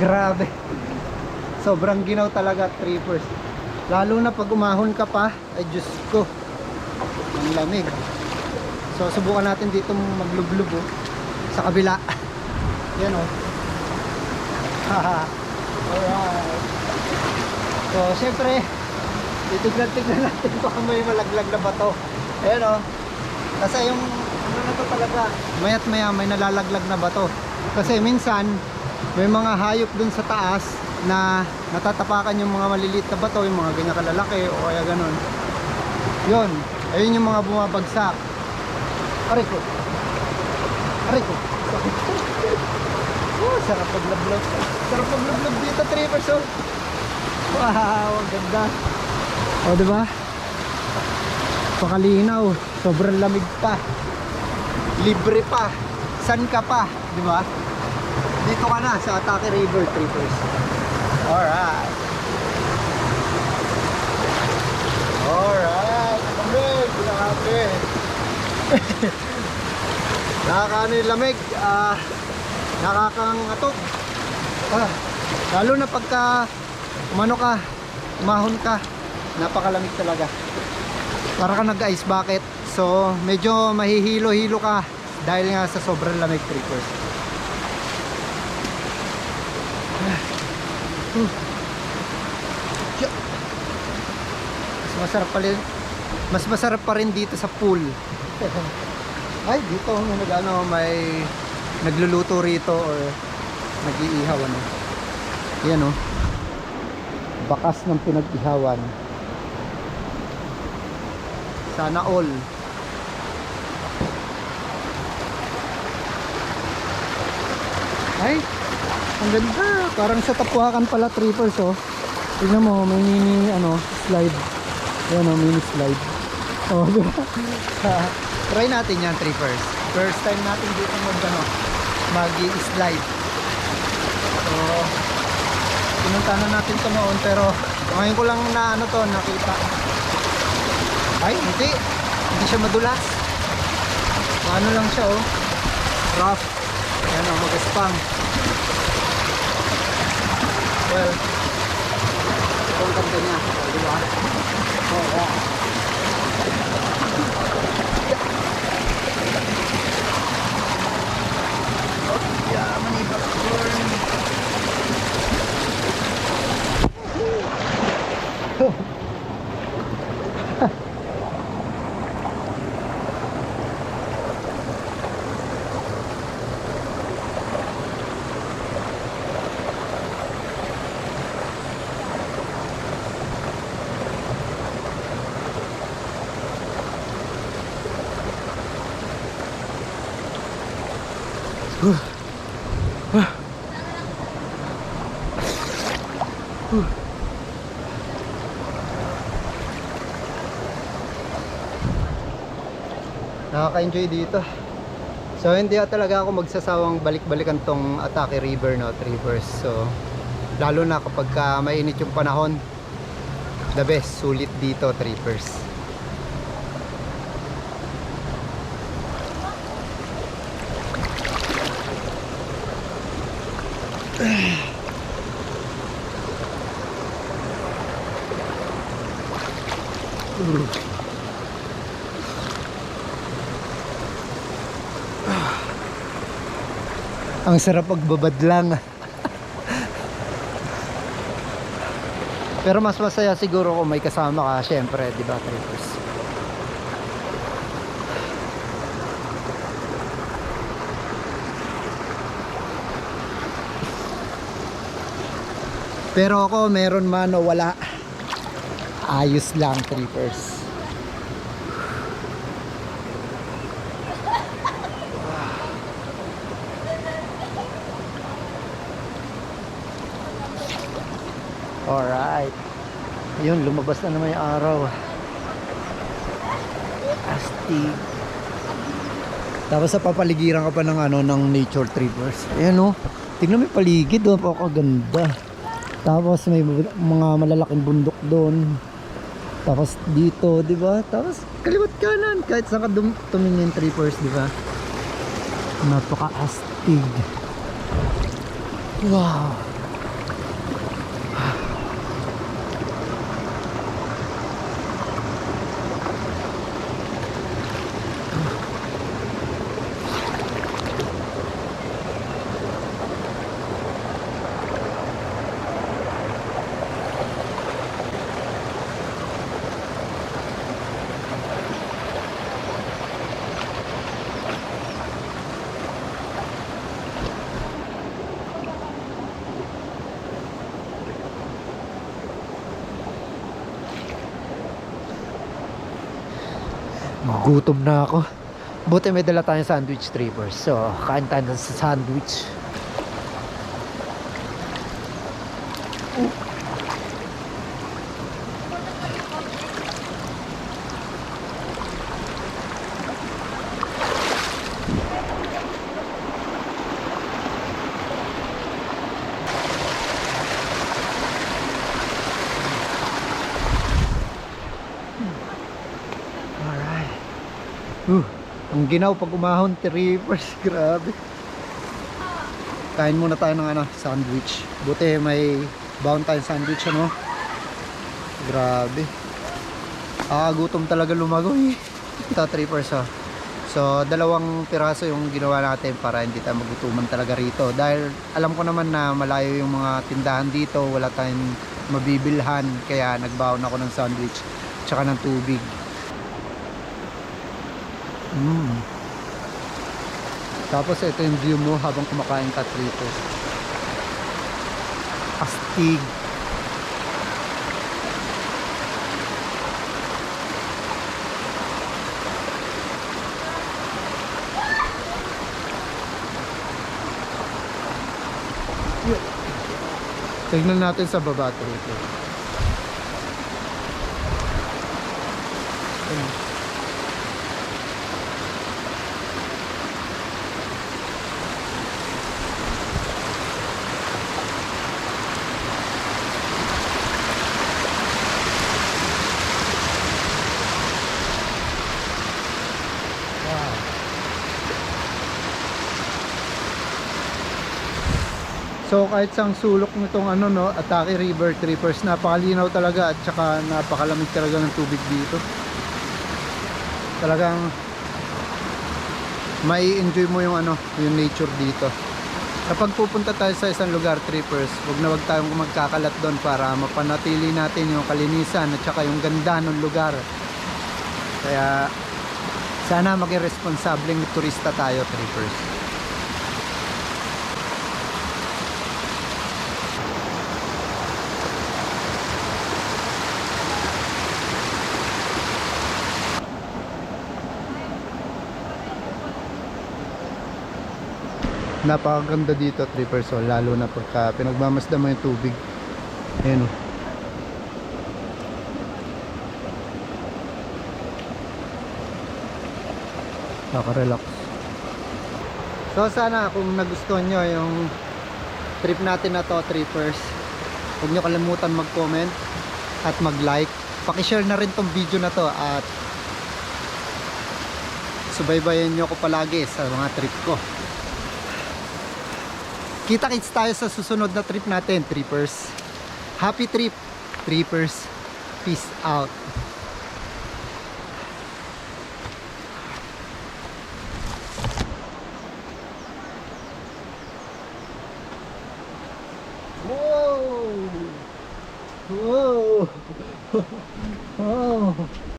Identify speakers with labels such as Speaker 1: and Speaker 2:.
Speaker 1: Grabe. Sobrang ginaw talaga trippers. Lalo na pag umahon ka pa, ay Diyos ko. Ang lamig. So subukan natin dito maglublob oh. Sa kabila. Yan oh. Haha. Alright. So syempre, titignan-tignan natin baka may malaglag na bato. Ayan oh. Kasi yung ano na to talaga, mayat maya may nalalaglag na bato. Kasi minsan, may mga hayop dun sa taas na natatapakan yung mga maliliit na bato, yung mga ganyan kalalaki o kaya ganun. Yun, ayun yung mga bumabagsak. Aray ko. Aray. Oh, sarap paglablog. Sarap paglablog dito, trippers oh. Wow, ang ganda. O, di ba? Pakalinaw. Sobrang lamig pa. Libre pa. San ka pa, di ba? Dito ka na sa Atake River Trippers. Alright. Alright. Lamig. Grabe. Nakakaano yung lamig. Ah, nakakangatog. Ah, lalo na pagka umano ka, umahon ka, napakalamig talaga. Para ka nag-ice bucket. So, medyo mahihilo-hilo ka dahil nga sa sobrang lamig trippers. Mas masarap pa rin, mas masarap pa rin dito sa pool. Ay, dito may nag-ano, may nagluluto rito or nag-iihaw ano. Yan oh. Bakas ng pinag-ihawan. Sana all. Ay, ang ganda. Parang sa tapuhakan pala trippers oh. Tignan mo, may mini ano, slide. Ayan oh, mini slide. Oh, di? Try natin yan trippers. First time natin dito mag ano, mag-slide. So, pinunta na natin ito noon pero ngayon ko lang na ano to nakita. Ay, hindi. Hindi siya madulas. Ano lang siya oh. Rough. Ayan oh, magaspang. Well, ito ang kanta niya. Oh, di ba? Oh, yeah. Nakaka-enjoy dito. So hindi talaga ako magsasawang balik-balikan tong Atake River no, Rivers. So lalo na kapag ka mainit yung panahon, the best sulit dito, trippers. Ang sarap pagbabad lang. Pero mas masaya siguro kung may kasama ka, syempre, di ba, trippers? Pero ako, meron man o wala, ayos lang, trippers. Alright. Yun, lumabas na naman yung araw. Astig. Tapos sa papaligiran ka pa ng ano ng nature trippers. Ayan oh. Tingnan mo yung paligid oh, ganda. Tapos may mga malalaking bundok doon. Tapos dito, 'di ba? Tapos kaliwat kanan kahit saan ka tumingin trippers, 'di ba? Napaka-astig. Wow. Nagugutom na ako. Buti may dala tayong sandwich trippers. So, kain tayo ng sandwich. Alright. Ang ginaw pag umahon, trippers. Grabe. Kain muna tayo ng ano, sandwich. Buti may bound sandwich, ano. Grabe. Ah, gutom talaga lumagoy. Ito, trippers, oh. So, dalawang piraso yung ginawa natin para hindi tayo magutuman talaga rito. Dahil alam ko naman na malayo yung mga tindahan dito, wala tayong mabibilhan. Kaya nagbaon ako ng sandwich, tsaka ng tubig. Mm. Tapos ito yung view mo habang kumakain ka rito. Astig. Tignan natin sa baba rito. Ayun. So kahit sang sulok nitong ano no, Atake River Trippers, napakalinaw talaga at saka napakalamig talaga ng tubig dito. Talagang mai enjoy mo yung ano, yung nature dito. Kapag pupunta tayo sa isang lugar, trippers, wag na wag tayong magkakalat doon para mapanatili natin yung kalinisan at saka yung ganda ng lugar. Kaya sana maging responsableng turista tayo, trippers. Napakaganda dito, trippers, oh, lalo na pagka pinagmamasdan mo yung tubig. Ayan oh. Naka-relax. So sana kung nagustuhan nyo yung trip natin na to, trippers, huwag nyo kalimutan mag-comment at mag-like. Pakishare na rin tong video na to at subaybayan nyo ko palagi sa mga trip ko. Kita-kits tayo sa susunod na trip natin, trippers. Happy trip, trippers. Peace out. Whoa! Whoa!